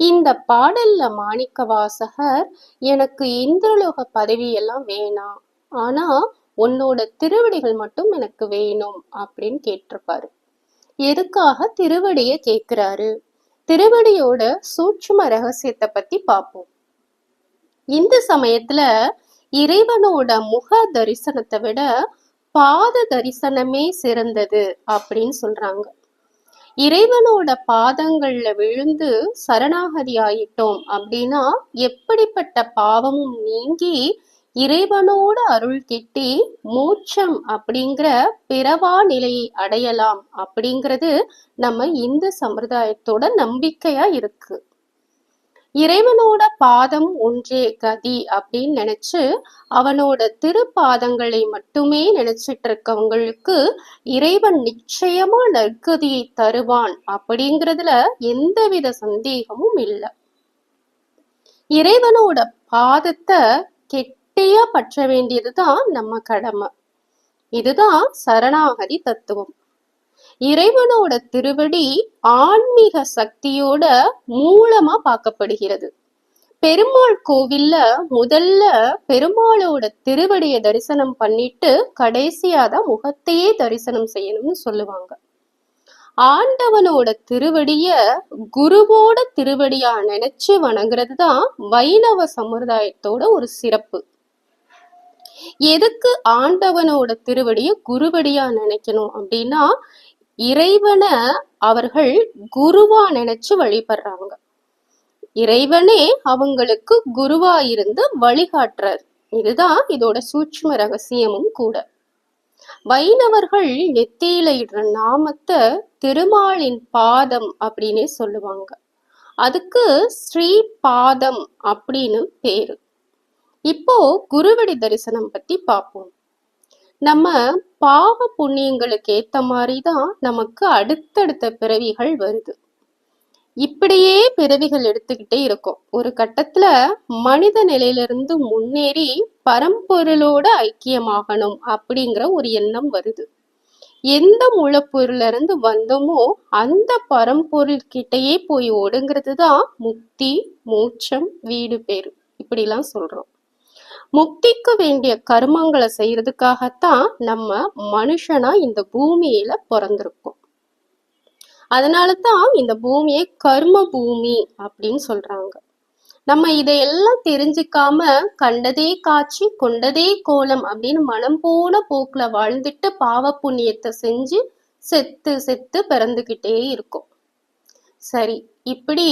இந்த பாடல்ல மாணிக்க வாசகர் எனக்கு இந்திரலோக பதவியெல்லாம் வேணாம். ஆனா உன்னோட திருவடிகள் மட்டும் எனக்கு வேணும் அப்படின்னு கேட்டிருப்பாரு. எதுக்காக திருவடிய கேட்கிறாரு? திருவடியோட சூட்சும ரகசியத்தை பத்தி பார்ப்போம் இந்த சமயத்துல இறைவனோட முக தரிசனத்தை விட பாத தரிசனமே சிறந்தது அப்படின்னு சொல்றாங்க. இறைவனோட பாதங்கள்ல விழுந்து சரணாகதி ஆயிட்டோம் அப்படின்னா எப்படிப்பட்ட பாவமும் நீங்கி இறைவனோட அருள் கிட்டி மோட்சம் அப்படிங்கிற பிறவா நிலையை அடையலாம் அப்படிங்கிறது நம்ம இந்து சம்பிரதாயத்தோட நம்பிக்கையா இருக்கு. இறைவனோட பாதம் ஒன்றே கதி அப்படின்னு நினைச்சு அவனோட திருப்பாதங்களை மட்டுமே நினைச்சிட்டு இருக்கவங்களுக்கு இறைவன் நிச்சயமா நற்கதியை தருவான் அப்படிங்கிறதுல எந்தவித சந்தேகமும் இல்லை. இறைவனோட பாதத்தை கெட்டியா பற்ற வேண்டியதுதான் நம்ம கடமை. இதுதான் சரணாகதி தத்துவம். இறைவனோட திருவடி ஆன்மீக சக்தியோட மூலமா பார்க்கப்படுகிறது. பெருமாள் கோவில்ல முதல்ல பெருமாளோட திருவடியை தரிசனம் பண்ணிட்டு கடைசியா தான் முகத்தையே தரிசனம் செய்யணும்னு சொல்லுவாங்க. ஆண்டவனோட திருவடிய குருவோட திருவடியா நினைச்சு வணங்குறது தான் வைணவ சமுதாயத்தோட ஒரு சிறப்பு. எதுக்கு ஆண்டவனோட திருவடிய குருவடியா நினைக்கணும் அப்படின்னா இறைவனை அவர்கள் குருவா நினைச்சு வழிபடுறாங்க. இறைவனே அவங்களுக்கு குருவா இருந்து வழிகாட்டுறார். இதுதான் இதோட சூட்சும ரகசியமும் கூட. வைணவர்கள் நெத்தியில இடுற நாமத்தை திருமாலின் பாதம் அப்படின்னே சொல்லுவாங்க. அதுக்கு ஸ்ரீ பாதம் அப்படின்னு பேரு. இப்போ குருவடி தரிசனம் பத்தி பார்ப்போம் நம்ம பாவ புண்ணியங்களுக்கு ஏத்த மாதிரி தான் நமக்கு அடுத்தடுத்த பிறவிகள் வருது. இப்படியே பிறவிகள் எடுத்துக்கிட்டே இருக்கும். ஒரு கட்டத்துல மனித நிலையிலிருந்து முன்னேறி பரம்பொருளோட ஐக்கியமாகணும் அப்படிங்கிற ஒரு எண்ணம் வருது. எந்த மூலப்பொருள்ல இருந்து வந்தோமோ அந்த பரம்பொருள் கிட்டயே போய் ஒடுங்கிறது தான் முக்தி மோட்சம் வீடு பேரு இப்படிலாம் சொல்றோம். முக்திக்கு வேண்டிய கர்மங்களை செய்யறதுக்காகத்தான் நம்ம மனுஷனா இந்த பூமியில பிறந்திருக்கோம். அதனால தான் இந்த பூமியை கர்ம பூமி அப்படின்னு சொல்றாங்க. நம்ம இதையெல்லாம் தெரிஞ்சுக்காம கண்டதே காட்சி கொண்டதே கோலம் அப்படின்னு மனம் போன போக்குல வாழ்ந்துட்டு பாவ புண்ணியத்தை செஞ்சு செத்து செத்து பிறந்துகிட்டே இருக்கும். சரி இப்படி